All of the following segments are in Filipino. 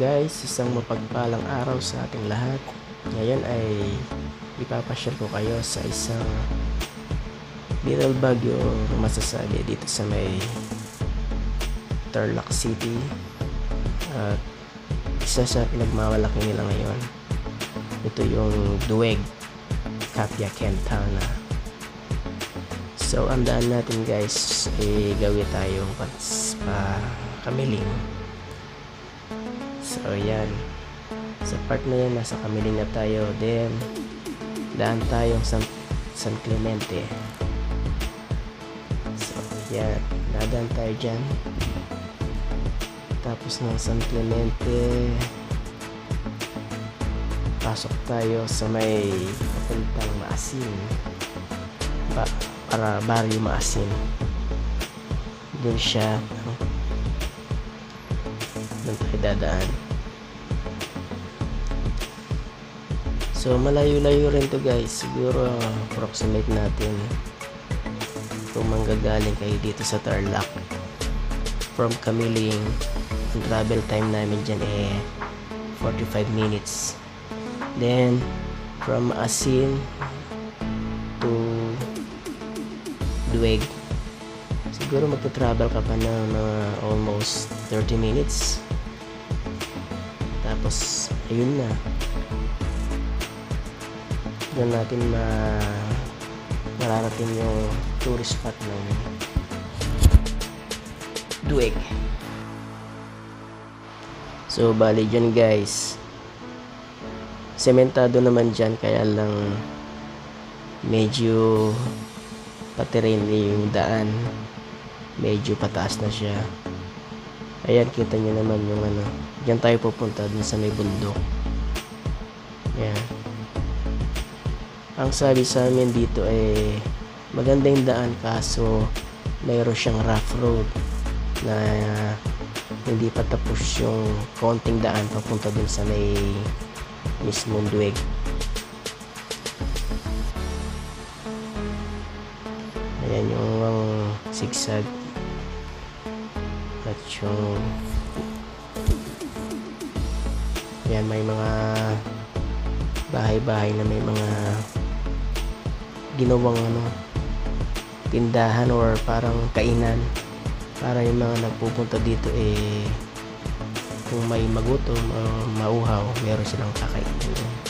Guys, isang mapagpalang araw sa ating lahat. Ngayon ay ipapasyal ko kayo sa isang little bagyo masasabi dito sa may Tarlac City. At isa sa pinagmamalaki nila ngayon. Ito yung Duweg Kapia Kentana. So, ang daan natin guys, ay gawin tayong pats pa kamiling. So, yan. Sa part na yan, nasa kamiling na tayo. Then, daan tayong San, San Clemente. So, yan. Dadaan tayo dyan. Tapos ng San Clemente, pasok tayo sa may papuntang Maasin. Ba, para Barrio Maasin. Doon siya. Doon tayo dadaan. So, malayo-layo rin to guys. Siguro, approximate natin kung manggagaling kayo dito sa Tarlac. From Kamiling, ang travel time namin dyan eh 45 minutes. Then, from Asin to Duweg, siguro magta-travel ka pa ng mga almost 30 minutes. Tapos, ayun na. Doon natin ma mararating yung tourist spot ng Duweg. So, bali dyan guys. Sementado naman dyan, kaya lang medyo patirin yung daan. Medyo pataas na siya. Ayan, kita nyo naman yung ano. Diyan tayo pupunta dun sa may bundok. Ayan. Ang sabi sa amin dito ay maganda yung daan kaso mayroon siyang rough road na hindi pa tapos yung konting daan papunta dun sa may mismong duweg. Ayan yung ang zigzag at yung Ayan may mga bahay-bahay na may mga ginawang ano tindahan or parang kainan. Para yung mga nagpupunta dito eh kung may magutom o mauhaw meron silang kakainin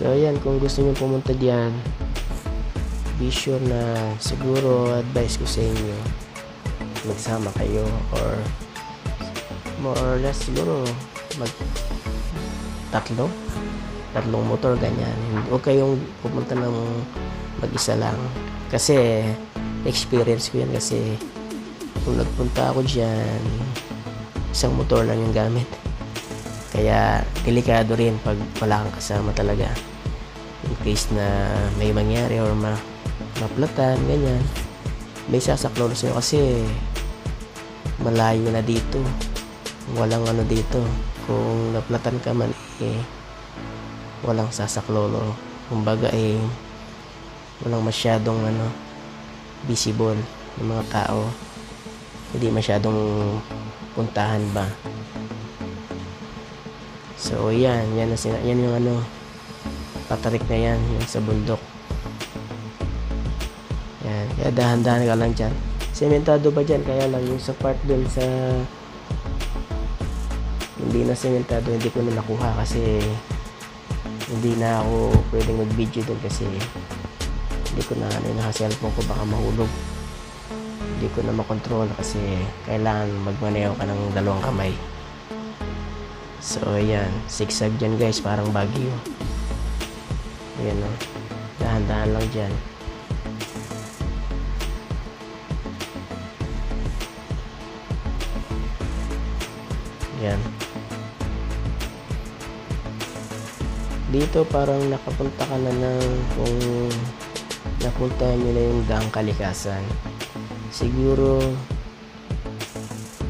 so ayan kung gusto nyo pumunta diyan be sure na siguro advice ko sa inyo magsama kayo or more or less siguro mag tatlo tatlong motor ganyan. Huwag kayong pupunta ng mag-isa lang. Kasi experience ko yan kasi kung nagpunta ako dyan isang motor lang yung gamit kaya delikado rin pag wala kang kasama talaga. In case na may mangyari or ma maplatan ganyan. May sasaklolo sa'yo kasi malayo na dito. Walang ano dito. Kung naplatan ka man eh walang sasaklolo. Kumbaga eh walang masyadong ano visible ng mga tao. Hindi masyadong puntahan ba so yan. Yan, na sina- yan yung ano patarik na yan yung sa bundok. Yan. Kaya dahan-dahan ka lang dyan. Sementado ba dyan? Kaya lang yung sa part dun sa hindi na sementado hindi ko na nakuha kasi hindi na ako pwedeng mag video doon kasi hindi ko na ano yung cellphone ko baka mahulog. Hindi ko na makontrol kasi kailangan magmaneho ka ng dalawang kamay so ayan. Zigzag dyan guys. Parang bagyo. Ayan o dahan-dahan lang dyan. Yan dito parang nakapunta ka na ng kung napunta nyo na yung daang kalikasan. Siguro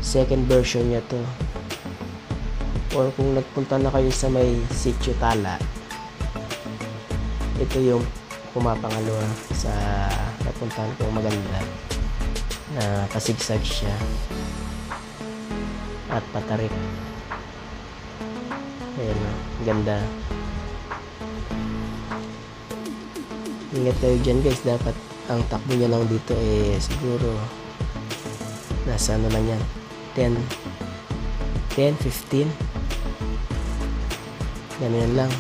second version niya to or kung nagpunta na kayo sa may sitio tala ito yung pumapangalawa sa napuntahan ko maganda na pasigsag siya at patarik. Ayun ganda. Ingat kayo dyan guys. Dapat ang takbo nyo lang dito eh siguro nasa ano lang yan? 10 10, 15 ganyan lang.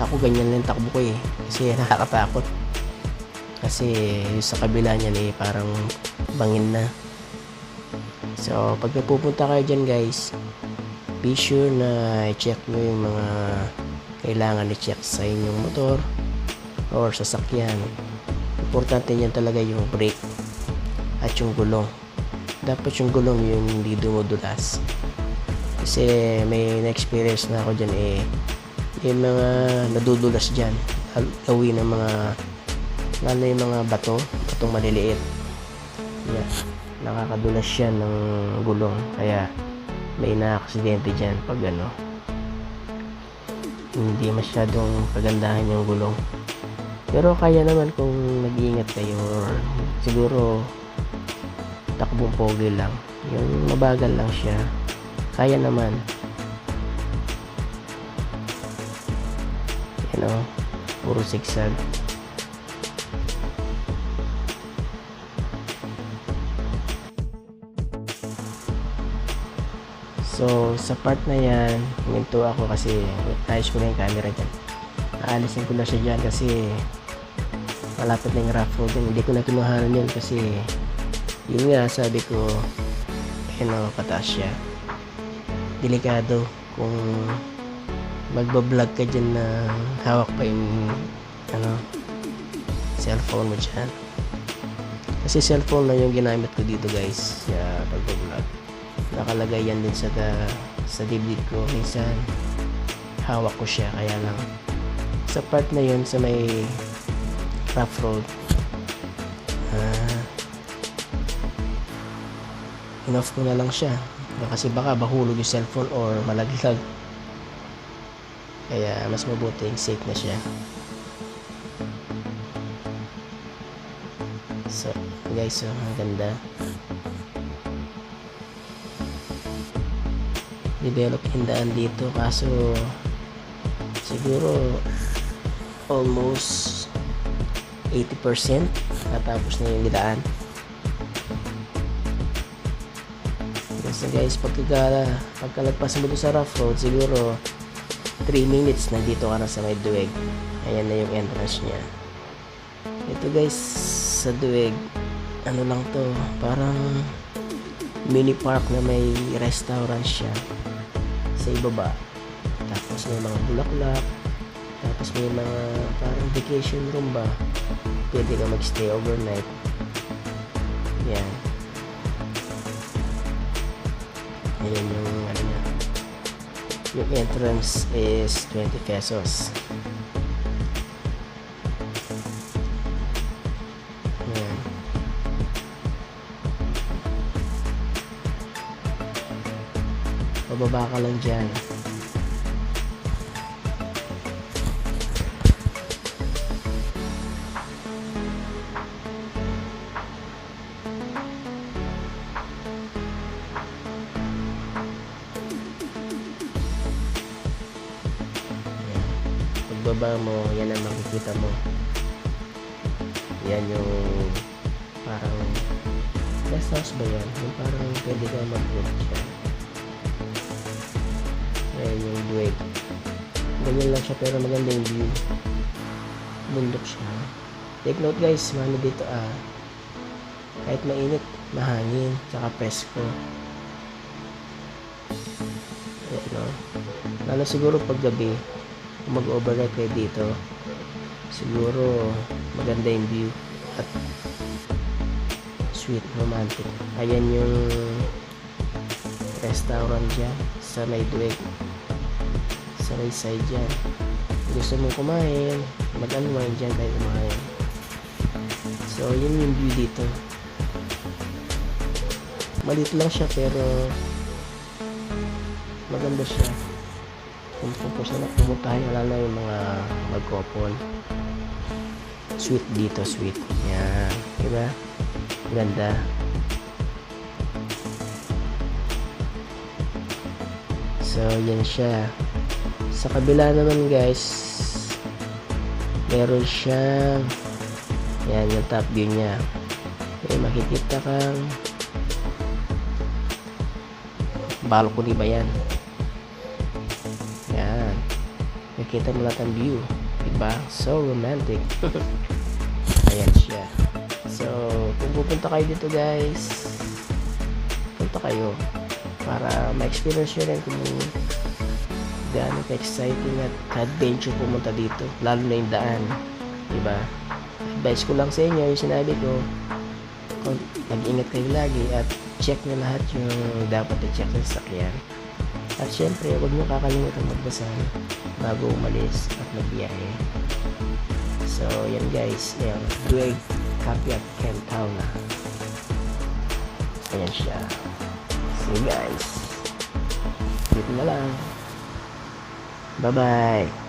Ako ganyan lang takbo ko eh. Kasi nakakatakot. Kasi yung sa kabila niyan eh parang bangin na. So pag pupunta kayo dyan guys be sure na i-check nyo yung mga kailangan i-check sa inyong motor or sasakyan. Importante niyan talaga yung brake at yung gulong. Dapat yung gulong yung hindi dumudulas. Kasi may na-experience na ako dyan eh yung mga nadudulas dyan. Gawin ng mga lalo yung mga bato batong maliliit. Yeah. nakakadulas siya ng gulong kaya may na-aksidente dyan pag ano hindi masyadong kagandahan yung gulong. Pero kaya naman kung nag-iingat kayo or siguro takbong pogi lang. Yung mabagal lang siya. Kaya naman you know puro sigsag so sa part na yan huminto ako kasi ayos ko na yung camera dyan. Aalisin ko na siya dyan kasi malapit na yung rough road yun. hindi ko na kinuhanan yun kasi yun nga sabi ko you know pataas siya. Delikado kung magbablog ka dyan na hawak pa yung ano cellphone mo dyan. Kasi cellphone na yung ginamit ko dito guys sa pagbablog. Nakalagay yan din sa da, sa dibdib ko. Minsan hawak ko siya kaya lang. Sa part na yun sa may rough road. Ah. Inoff ko na lang siya. Kasi baka bahulog yung cellphone or malaglag kaya mas mabuting safe na siya. So guys so ang ganda. Develop yung dito kaso siguro almost 80% natapos na yung daan kasi guys pagka pagkalagpas mo sa rough road siguro 3 minutes nandito ka na sa may duweg. Ayan na yung entrance niya. Ito guys sa duweg ano lang to parang mini park na may restaurant siya sa ibaba. Tapos may mga bulaklak tapos may mga parang vacation room ba? Pwede ka magstay overnight. Yan ayan yung yung entrance is 20 pesos. Yan pababa ka lang dyan pagbaba mo yan ang makikita mo yan yung parang guest house ba yan yung parang pwede ka dyan Ayan yung duweg. Ganyan lang siya pero maganda yung view. Bundok siya. Take note guys, mano dito ah. Kahit mainit, mahangin, tsaka presko. Ayan no. Lalo siguro pag gabi, mag-overnight kayo dito, siguro maganda yung view at sweet, romantic. Ayan yung restaurant dyan sa may duweg sa may side dyan. Gusto mong kumain mag-unwind dyan tayo kumain. So yun yung view dito. Malit lang siya pero maganda siya pupunta na pumunta kayo lalo yung mga magkopon sweet dito, sweet. Yan. Diba? Ganda. So, yan siya. Sa kabila naman guys, meron siyang yan yung top view niya. May makikita kang balcony ba? Yan. Nakita mo lahat ang view. Diba? So romantic. Ayan siya. So, kung pupunta kayo dito guys, punta kayo para ma-experience nyo rin kung gaano ka-exciting at adventure pumunta dito. Lalo na yung daan. Diba? Advice ko lang sa inyo, yung sinabi ko, mag-ingat kayo lagi at check nyo lahat yung dapat i-check sa sasakyan. At syempre, huwag nyo kakalimutan magdasal bago umalis at magbiyahe. So, yan guys, yung Great Capiat Kentauna. Ayan siya. See you guys. Dito na lang. Bye-bye.